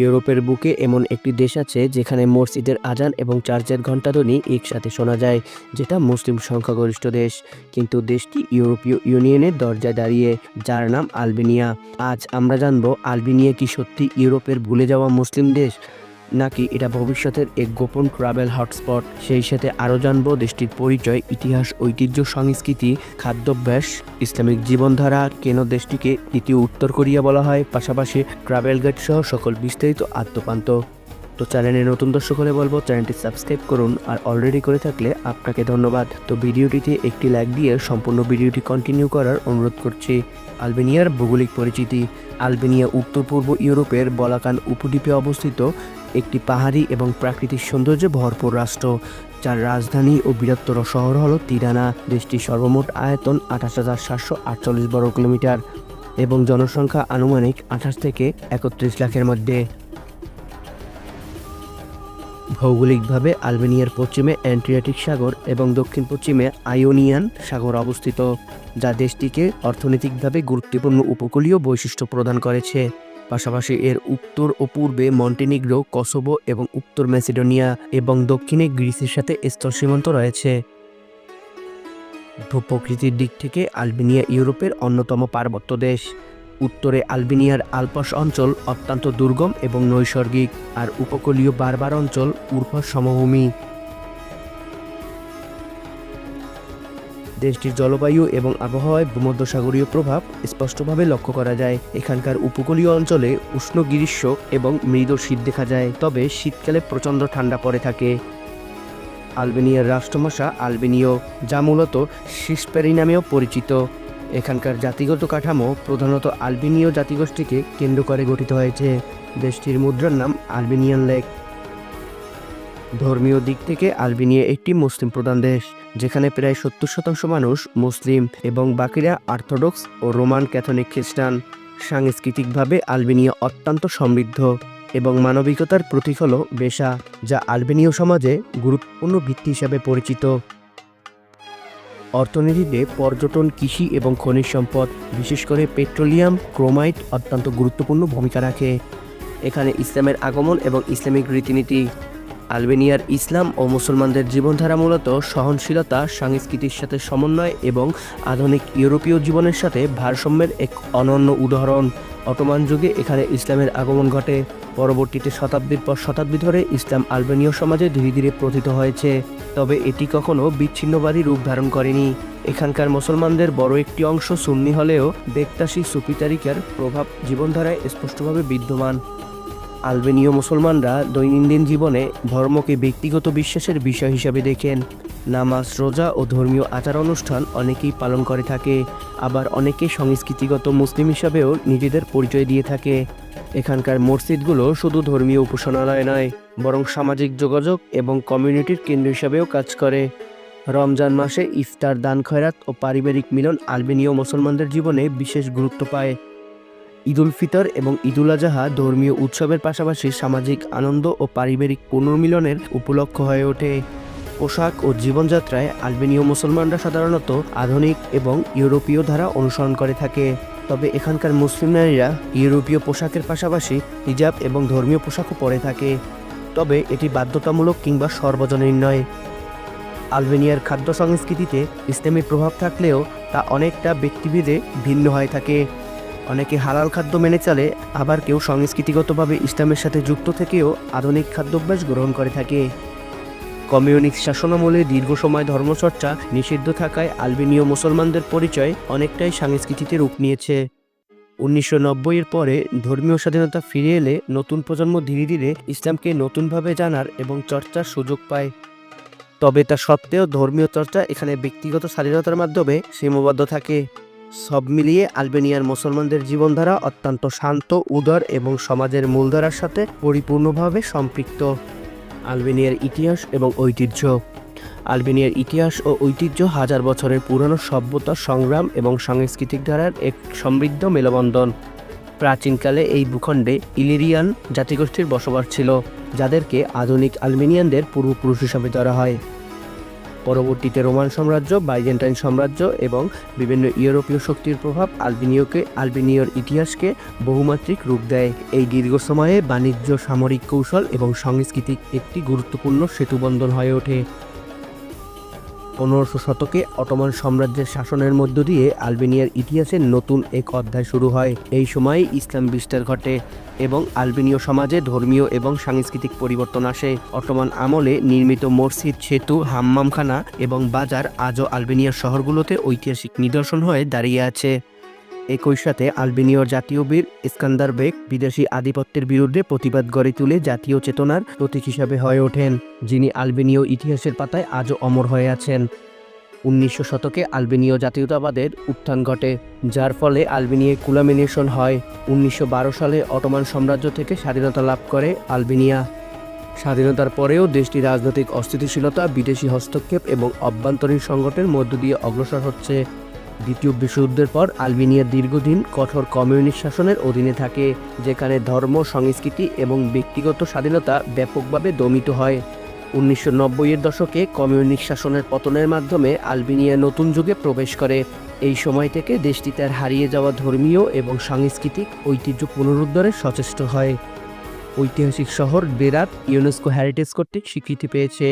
ইউরোপের বুকে এমন একটি দেশ আছে যেখানে মসজিদের আজান এবং চার্চের ঘণ্টাধ্বনি একসাথে শোনা যায়, যেটা মুসলিম সংখ্যাগরিষ্ঠ দেশ। কিন্তু দেশটি ইউরোপীয় ইউনিয়নের দরজায় দাঁড়িয়ে, যার নাম আলবেনিয়া। আজ আমরা জানব আলবেনিয়া কি সত্যি ইউরোপের ভুলে যাওয়া মুসলিম দেশ? নাকি এটা ভবিষ্যতের এক গোপন ট্রাভেল হটস্পট সেই সাথে আরও জানব দেশটির পরিচয়, ইতিহাস, ঐতিহ্য, সংস্কৃতি, খাদ্যাভ্যাস, ইসলামিক জীবনধারা, কেন দেশটিকে দ্বিতীয় উত্তর কোরিয়া বলা হয়, পাশাপাশি ট্রাভেল গাইড সহ সকল বিস্তারিত আত্মপান্ত তো চ্যানেলে নতুন দর্শক হলে বলব চ্যানেলটি সাবস্ক্রাইব করুন আর অলরেডি করে থাকলে আপনাকে ধন্যবাদ। তো ভিডিওটিতে একটি লাইক দিয়ে সম্পূর্ণ ভিডিওটি কন্টিনিউ করার অনুরোধ করছি। আলবেনিয়ার ভৌগোলিক পরিচিতি। আলবেনিয়া উত্তর পূর্ব ইউরোপের বলাকান উপদ্বীপে অবস্থিত একটি পাহাড়ি এবং প্রাকৃতিক সৌন্দর্যে ভরপুর রাষ্ট্র, যার রাজধানী ও বৃহত্তর শহর হল তিরানা। দেশটির সর্বমোট আয়তন আঠাশ হাজার সাতশো আটচল্লিশ বর্গ কিলোমিটার এবং জনসংখ্যা আনুমানিক আঠাশ থেকে একত্রিশ লাখের মধ্যে। ভৌগোলিকভাবে আলবেনিয়ার পশ্চিমে অ্যান্ট্রিয়াটিক সাগর এবং দক্ষিণ পশ্চিমে আয়োনিয়ান সাগর অবস্থিত, যা দেশটিকে অর্থনৈতিকভাবে গুরুত্বপূর্ণ উপকূলীয় বৈশিষ্ট্য প্রদান করেছে। পাশাপাশি এর উত্তর ও পূর্বে মন্টিনিগ্রো, কসোভো এবং উত্তর ম্যাসিডোনিয়া এবং দক্ষিণে গ্রিসের সাথে স্থল সীমান্ত রয়েছে। ভূপ্রকৃতির দিক থেকে আলবেনিয়া ইউরোপের অন্যতম পার্বত্য দেশ। উত্তরে আলবেনিয়ার আলপস অঞ্চল অত্যন্ত দুর্গম এবং নৈসর্গিক আর উপকূলীয় বারবার অঞ্চল উর্বর সমভূমি। দেশটির জলবায়ু এবং আবহাওয়ায় ভূমধ্যসাগরীয় প্রভাব স্পষ্টভাবে লক্ষ্য করা যায়। এখানকার উপকূলীয় অঞ্চলে উষ্ণ গ্রীষ্ম এবং মৃদু শীত দেখা যায়, তবে শীতকালে প্রচণ্ড ঠান্ডা পড়ে থাকে। আলবেনিয়ার রাষ্ট্রভাষা আলবেনীয়, যা মূলত শিসপেরি নামেও পরিচিত। এখানকার জাতিগত কাঠামো প্রধানত আলবেনীয় জাতিগোষ্ঠীকে কেন্দ্র করে গঠিত হয়েছে। দেশটির মুদ্রার নাম আলবেনিয়ান লেক। ধর্মীয় দিক থেকে আলবেনিয়া একটি মুসলিম প্রধান দেশ, যেখানে প্রায় সত্তর শতাংশ মানুষ মুসলিম এবং বাকিরা অর্থোডক্স ও রোমান ক্যাথলিক খ্রিস্টান। সাংস্কৃতিকভাবে আলবেনিয়া অত্যন্ত সমৃদ্ধ এবং মানবিকতার প্রতীক হল বেশা, যা আলবেনীয় সমাজে গুরুত্বপূর্ণ ভিত্তি হিসাবে পরিচিত। অর্থনীতিতে পর্যটন, কৃষি এবং খনিজ সম্পদ, বিশেষ করে পেট্রোলিয়াম, ক্রোমাইট অত্যন্ত গুরুত্বপূর্ণ ভূমিকা রাখে। এখানে ইসলামের আগমন এবং ইসলামিক রীতিনীতি। আলবেনিয়ার ইসলাম ও মুসলমানদের জীবনধারা মূলত সহনশীলতা সংস্কৃতির সাথে সমন্বয় এবং আধুনিক ইউরোপীয় জীবনের সাথে ভারসাম্যের এক অনন্য উদাহরণ। অটোমান যুগে এখানে ইসলামের আগমন ঘটে। পরবর্তীতে শতাব্দীর পর শতাব্দী ধরে ইসলাম আলবেনীয় সমাজে ধীরে ধীরে প্রথিত হয়েছে। তবে এটি কখনো বিচ্ছিন্নবাদী রূপ ধারণ করেনি। এখানকার মুসলমানদের বড় একটি অংশ সুন্নি হলেও বেক্তাসি সুফি তারিকার প্রভাব জীবনধারায় স্পষ্টভাবে বিদ্যমান। আলবেনীয় মুসলমানরা দৈনন্দিন জীবনে ধর্মকে ব্যক্তিগত বিশ্বাসের বিষয় হিসাবে দেখেন। নামাজ, রোজা ও ধর্মীয় আচার অনুষ্ঠান অনেকেই পালন করে থাকে। আবার অনেকে সংস্কৃতিগত মুসলিম হিসাবেও নিজেদের পরিচয় দিয়ে থাকে। এখানকার মসজিদগুলো শুধু ধর্মীয় উপাসনালয় নয়, বরং সামাজিক যোগাযোগ এবং কমিউনিটির কেন্দ্র হিসাবেও কাজ করে। রমজান মাসে ইফতার, দান, খয়রাত ও পারিবারিক মিলন আলবেনীয় মুসলমানদের জীবনে বিশেষ গুরুত্ব পায়। ঈদুল ফিতর এবং ঈদুল আজহা ধর্মীয় উৎসবের পাশাপাশি সামাজিক আনন্দ ও পারিবারিক পুনর্মিলনের উপলক্ষ হয়ে ওঠে। পোশাক ও জীবনযাত্রায় আলবেনীয় মুসলমানরা সাধারণত আধুনিক এবং ইউরোপীয় ধারা অনুসরণ করে থাকে। তবে এখানকার মুসলিম নারীরা ইউরোপীয় পোশাকের পাশাপাশি হিজাব এবং ধর্মীয় পোশাকও পরে থাকে। তবে এটি বাধ্যতামূলক কিংবা সর্বজনীন নয়। আলবেনিয়ার খাদ্য সংস্কৃতিতে ইসলামী প্রভাব থাকলেও তা অনেকটা ব্যক্তিভেদে ভিন্ন হয়ে থাকে। অনেকে হালাল খাদ্য মেনে চলে, আবার কেউ সংস্কৃতিগতভাবে ইসলামের সাথে যুক্ত থেকেও আধুনিক খাদ্যাভ্যাস গ্রহণ করে থাকে। কমিউনিস্ট শাসনামলে দীর্ঘ সময় ধর্মচর্চা নিষিদ্ধ থাকায় আলবেনীয় মুসলমানদের পরিচয় অনেকটাই সংস্কৃতিতে রূপ নিয়েছে। উনিশশো এর পরে ধর্মীয় স্বাধীনতা ফিরে এলে নতুন প্রজন্ম ধীরে ধীরে ইসলামকে নতুনভাবে জানার এবং চর্চার সুযোগ পায়। তবে তা সত্ত্বেও ধর্মীয় চর্চা এখানে ব্যক্তিগত স্বাধীনতার মাধ্যমে সীমাবদ্ধ থাকে। সব মিলিয়ে আলবেনিয়ার মুসলমানদের জীবনধারা অত্যন্ত শান্ত, উদার এবং সমাজের মূলধারার সাথে পরিপূর্ণভাবে সম্পৃক্ত। আলবেনিয়ার ইতিহাস এবং ঐতিহ্য। আলবেনিয়ার ইতিহাস ও ঐতিহ্য হাজার বছরের পুরনো সভ্যতা, সংগ্রাম এবং সাংস্কৃতিক ধারার এক সমৃদ্ধ মেলবন্ধন। প্রাচীনকালে এই ভূখণ্ডে ইলিরিয়ান জাতিগোষ্ঠীর বসবাস ছিল, যাদেরকে আধুনিক আলবেনিয়ানদের পূর্বপুরুষ হিসাবে ধরা হয়। পরবর্তীতে রোমান সাম্রাজ্য, বাইজেন্টাইন সাম্রাজ্য এবং বিভিন্ন ইউরোপীয় শক্তির প্রভাব আলবেনীয়কে, আলবিনীয়র ইতিহাসকে বহুমাত্রিক রূপ দেয়। এই দীর্ঘ সময়ে বাণিজ্য, সামরিক কৌশল এবং সাংস্কৃতিক একটি গুরুত্বপূর্ণ সেতুবন্ধন হয়ে ওঠে। পনেরোশো শতকে অটোমান সাম্রাজ্যের শাসনের মধ্য দিয়ে আলবেনিয়ার ইতিহাসে নতুন এক অধ্যায় শুরু হয়। এই সময়ে ইসলাম বিস্তার ঘটে এবং আলবেনীয় সমাজে ধর্মীয় এবং সাংস্কৃতিক পরিবর্তন আসে। অটোমান আমলে নির্মিত মসজিদ, সেতু, হাম্মামখানা এবং বাজার আজও আলবেনিয়ার শহরগুলোতে ঐতিহাসিক নিদর্শন হয়ে দাঁড়িয়ে আছে। একই সাথে আলবেনীয় জাতীয় বীর ইস্কান্দার বেগ বিদেশি আধিপত্যের বিরুদ্ধে প্রতিবাদ গড়ে তুলে জাতীয় চেতনার প্রতীক হিসাবে হয়ে ওঠেন, যিনি আলবেনীয় ইতিহাসের পাতায় আজও অমর হয়ে আছেন। উনিশশো শতকে আলবেনীয় জাতীয়তাবাদের উত্থান ঘটে, যার ফলে আলবেনিয়ায় কুলামিনেশন হয়। উনিশশো বারো সালে অটোমান সাম্রাজ্য থেকে স্বাধীনতা লাভ করে আলবেনিয়া। স্বাধীনতার পরেও দেশটি রাজনৈতিক অস্থিতিশীলতা, বিদেশি হস্তক্ষেপ এবং অভ্যন্তরীণ সংকটের মধ্য দিয়ে অগ্রসর হচ্ছে। দ্বিতীয় বিশ্বযুদ্ধের পর আলবেনিয়া দীর্ঘদিন কঠোর কমিউনিস্ট শাসনের অধীনে থাকে, যেখানে ধর্ম, সংস্কৃতি এবং ব্যক্তিগত স্বাধীনতা ব্যাপকভাবে দমিত হয়। উনিশশো নব্বইয়ের দশকে কমিউনিস্ট শাসনের পতনের মাধ্যমে আলবেনিয়া নতুন যুগে প্রবেশ করে। এই সময় থেকে দেশটি তার হারিয়ে যাওয়া ধর্মীয় এবং সাংস্কৃতিক ঐতিহ্য পুনরুদ্ধারে সচেষ্ট হয়। ঐতিহাসিক শহর বেরাত ইউনেস্কো হ্যারিটেজ কর্তৃক স্বীকৃতি পেয়েছে,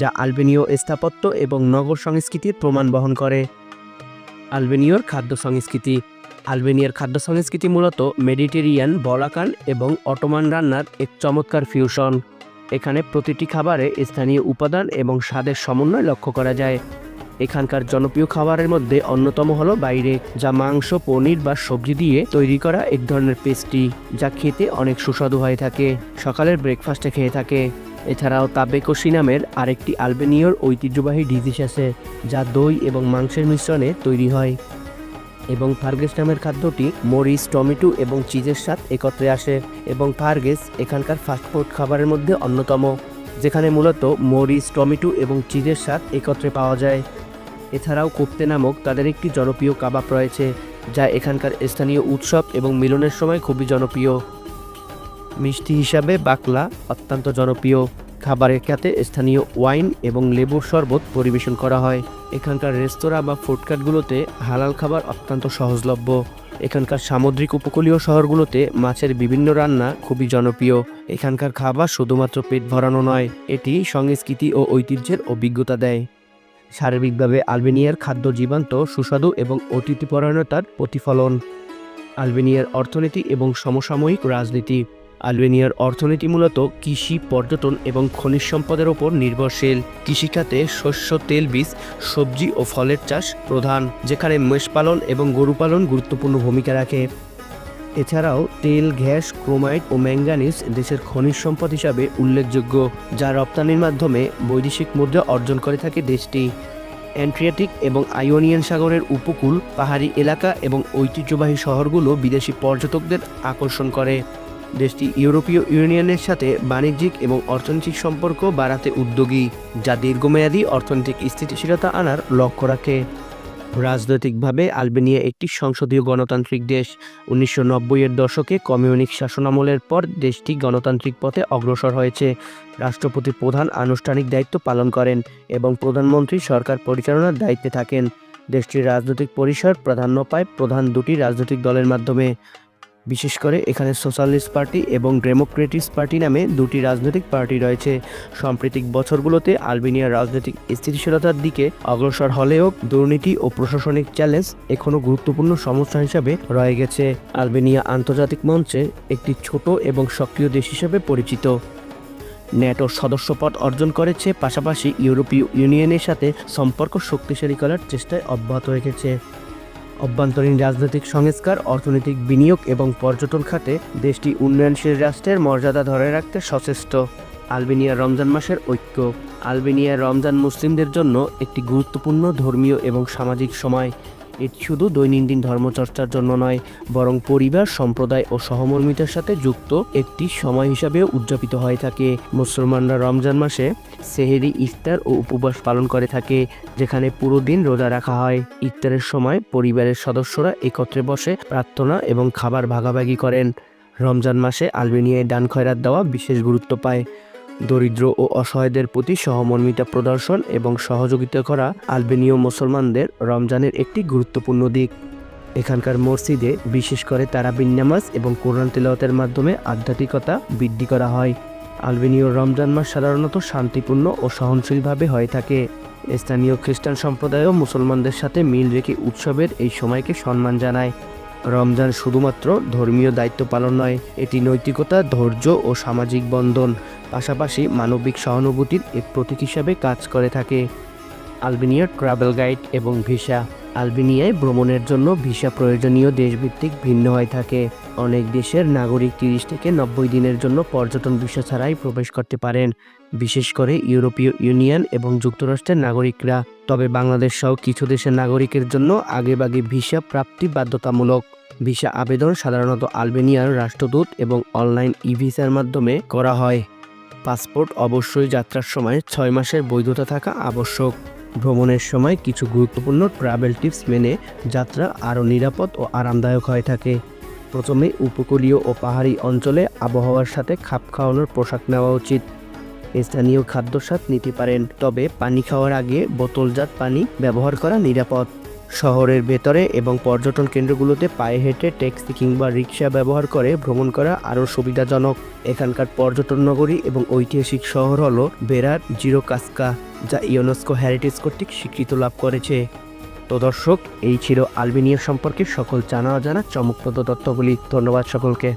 যা আলবেনীয় স্থাপত্য এবং নগর সংস্কৃতির প্রমাণ বহন করে। আলবেনীয়র খাদ্য সংস্কৃতি। আলবেনিয়ার খাদ্য সংস্কৃতি মূলত মেডিটেরিয়ান, বলাকান এবং অটোমান রান্নার এক চমৎকার ফিউশন এখানে প্রতিটি খাবারে স্থানীয় উপাদান এবং স্বাদের সমন্বয় লক্ষ্য করা যায়। এখানকার জনপ্রিয় খাবারের মধ্যে অন্যতম হলো বাইরে, যা মাংস, পনির বা সবজি দিয়ে তৈরি করা এক ধরনের পেস্ট্রি যা খেতে অনেক সুস্বাদু হয়ে থাকে, সকালের ব্রেকফাস্টে খেয়ে থাকে। এছাড়াও তাবেকোসি নামের আরেকটি আলবেনীয়র ঐতিহ্যবাহী ডিজিস আছে, যা দই এবং মাংসের মিশ্রণে তৈরি হয়। এবং ফার্গেস নামের খাদ্যটি মরিচ, টমেটো এবং চিজের স্বাদ একত্রে আসে এবং ফার্গেস এখানকার ফাস্টফুড খাবারের মধ্যে অন্যতম, যেখানে মূলত মরিচ, টমেটো এবং চিজের স্বাদ একত্রে পাওয়া যায়। এছাড়াও কোপ্তে নামক তাদের একটি জনপ্রিয় কাবাব রয়েছে, যা এখানকার স্থানীয় উৎসব এবং মিলনের সময় খুবই জনপ্রিয়। মিষ্টি হিসাবে বাকলা, অত্যন্ত জনপ্রিয় খাবারের খ্যাতে স্থানীয় ওয়াইন এবং লেবুর শরবত পরিবেশন করা হয়। এখানকার রেস্তোরাঁ বা ফুডকার্টগুলোতে হালাল খাবার অত্যন্ত সহজলভ্য। এখানকার সামুদ্রিক উপকূলীয় শহরগুলোতে মাছের বিভিন্ন রান্না খুবই জনপ্রিয়। এখানকার খাবার শুধুমাত্র পেট ভরানো নয়, এটি সংস্কৃতি ও ঐতিহ্যের অভিজ্ঞতা দেয়। শারীরিকভাবে আলবেনিয়ার খাদ্য জীবান্ত, সুস্বাদু এবং অতিথিপরায়ণতার প্রতিফলন। আলবেনিয়ার অর্থনীতি এবং সমসাময়িক রাজনীতি আলবেনিয়ার অর্থনীতি মূলত কৃষি, পর্যটন এবং খনিজ সম্পদের ওপর নির্ভরশীল। কৃষিখাতে শস্য, তেল, বীজ, সবজি ও ফলের চাষ প্রধান, যেখানে মেষ পালন এবং গরু পালন গুরুত্বপূর্ণ ভূমিকা রাখে। এছাড়াও তেল, গ্যাস, ক্রোমাইট ও ম্যাঙ্গানিজ দেশের খনিজ সম্পদ হিসাবে উল্লেখযোগ্য, যা রপ্তানির মাধ্যমে বৈদেশিক মুদ্রা অর্জন করে থাকে দেশটি। অ্যান্ট্রিয়াটিক এবং আইওনিয়ান সাগরের উপকূল, পাহাড়ি এলাকা এবং ঐতিহ্যবাহী শহরগুলো বিদেশি পর্যটকদের আকর্ষণ করে। দেশটি ইউরোপীয় ইউনিয়নের সাথে বাণিজ্যিক এবং অর্থনৈতিক সম্পর্ক বাড়াতে উদ্যোগী, যা দীর্ঘমেয়াদী অর্থনৈতিক স্থিতিশীলতা আনার লক্ষ্য রাখে। রাজনৈতিকভাবে আলবেনিয়া একটি সংসদীয় গণতান্ত্রিক দেশ। উনিশশো নব্বইয়ের দশকে কমিউনিস্ট শাসনামলের পর দেশটি গণতান্ত্রিক পথে অগ্রসর হয়েছে। রাষ্ট্রপতি প্রধান আনুষ্ঠানিক দায়িত্ব পালন করেন এবং প্রধানমন্ত্রী সরকার পরিচালনার দায়িত্বে থাকেন। দেশটির রাজনৈতিক পরিসর প্রাধান্য পায় প্রধান দুটি রাজনৈতিক দলের মাধ্যমে। বিশেষ করে এখানে সোশ্যালিস্ট পার্টি এবং ডেমোক্রেটিক পার্টি নামে দুটি রাজনৈতিক পার্টি রয়েছে। সাম্প্রতিক বছরগুলোতে আলবেনিয়ার রাজনৈতিক স্থিতিশীলতার দিকে অগ্রসর হলেও দুর্নীতি ও প্রশাসনিক চ্যালেঞ্জ এখনও গুরুত্বপূর্ণ সমস্যা হিসাবে রয়ে গেছে। আলবেনিয়া আন্তর্জাতিক মঞ্চে একটি ছোট এবং সক্রিয় দেশ হিসেবে পরিচিত। ন্যাটোর সদস্যপদ অর্জন করেছে পাশাপাশি ইউরোপীয় ইউনিয়নের সাথে সম্পর্ক শক্তিশালী করার চেষ্টায় অব্যাহত রেখেছে। অভ্যন্তরীণ রাজনৈতিক সংস্কার, অর্থনৈতিক বিনিয়োগ এবং পর্যটন খাতে দেশটি উন্নয়নশীল রাষ্ট্রের মর্যাদা ধরে রাখতে সচেষ্ট। আলবেনিয়া রমজান মাসের ঐক্য। আলবেনিয়া রমজান মুসলিমদের জন্য একটি গুরুত্বপূর্ণ ধর্মীয় এবং সামাজিক সময়। এটি শুধু দৈনন্দিন ধর্মচর্চার জন্য নয়, বরং পরিবার, সম্প্রদায় ও সহমর্মিতার সাথে যুক্ত একটি সময় হিসাবেও উদযাপিত হয়ে থাকে। মুসলমানরা রমজান মাসে সেহেরি, ইফতার ও উপবাস পালন করে থাকে, যেখানে পুরো দিন রোজা রাখা হয়। ইফতারের সময় পরিবারের সদস্যরা একত্রে বসে প্রার্থনা এবং খাবার ভাগাভাগি করেন। রমজান মাসে আলবেনিয়ায় দান খয়রাত দেওয়া বিশেষ গুরুত্ব পায়। দরিদ্র ও অসহায়দের প্রতি সহমর্মিতা প্রদর্শন এবং সহযোগিতা করা আলবেনীয় মুসলমানদের রমজানের একটি গুরুত্বপূর্ণ দিক। এখানকার মসজিদে বিশেষ করে তারাবিন নামাজ এবং কোরআন তেলাওয়াতের মাধ্যমে আধ্যাত্মিকতা বৃদ্ধি করা হয়। আলবেনীয় রমজান মাস সাধারণত শান্তিপূর্ণ ও সহনশীলভাবে হয়ে থাকে। স্থানীয় খ্রিস্টান সম্প্রদায়ও মুসলমানদের সাথে মিল রেখে উৎসবের এই সময়কে সম্মান জানায়। রমজান শুধুমাত্র ধর্মীয় দায়িত্ব পালন নয়, এটি নৈতিকতা, ধৈর্য ও সামাজিক বন্ধন, পাশাপাশি মানবিক সহানুভূতির এক প্রতীক হিসাবে কাজ করে থাকে। আলবেনিয়ার ট্রাভেল গাইড এবং ভিসা। আলবেনিয়ায় ভ্রমণের জন্য ভিসা প্রয়োজনীয় দেশভিত্তিক ভিন্ন হয়ে থাকে। অনেক দেশের নাগরিক তিরিশ থেকে নব্বই দিনের জন্য পর্যটন ভিসা ছাড়াই প্রবেশ করতে পারেন। বিশেষ করে ইউরোপীয় ইউনিয়ন এবং যুক্তরাষ্ট্রের নাগরিকরা। তবে বাংলাদেশ সহ কিছু দেশের নাগরিকের জন্য আগেভাগে ভিসা প্রাপ্তি বাধ্যতামূলক। ভিসা আবেদন সাধারণত আলবেনিয়ার রাষ্ট্রদূত এবং অনলাইন ই ভিসার মাধ্যমে করা হয়। পাসপোর্ট অবশ্যই যাত্রার সময় ছয় মাসের বৈধতা থাকা আবশ্যক। ভ্রমণের সময় কিছু গুরুত্বপূর্ণ ট্রাভেল টিপস মেনে যাত্রা আরও নিরাপদ ও আরামদায়ক হয়ে থাকে। প্রথমে উপকূলীয় ও পাহাড়ি অঞ্চলে আবহাওয়ার সাথে খাপ খাওয়ানোর পোশাক নেওয়া উচিত। স্থানীয় খাদ্যস্বাদ নিতে পারেন, তবে পানি খাওয়ার আগে বোতলজাত পানি ব্যবহার করা নিরাপদ। শহরের ভেতরে এবং পর্যটন কেন্দ্রগুলোতে পায়ে হেঁটে ট্যাক্সি কিংবা রিক্সা ব্যবহার করে ভ্রমণ করা আরও সুবিধাজনক। এখানকার পর্যটন নগরী এবং ঐতিহাসিক শহর হলো বেরার জিরো কাস্কা, যা ইউনেস্কো হ্যারিটেজ কর্তৃক স্বীকৃত লাভ করেছে। তো দর্শক, এই ছিল আলবেনিয়া সম্পর্কে সকল জানা অজানা চমকপ্রদ তথ্যগুলি। ধন্যবাদ সকলকে।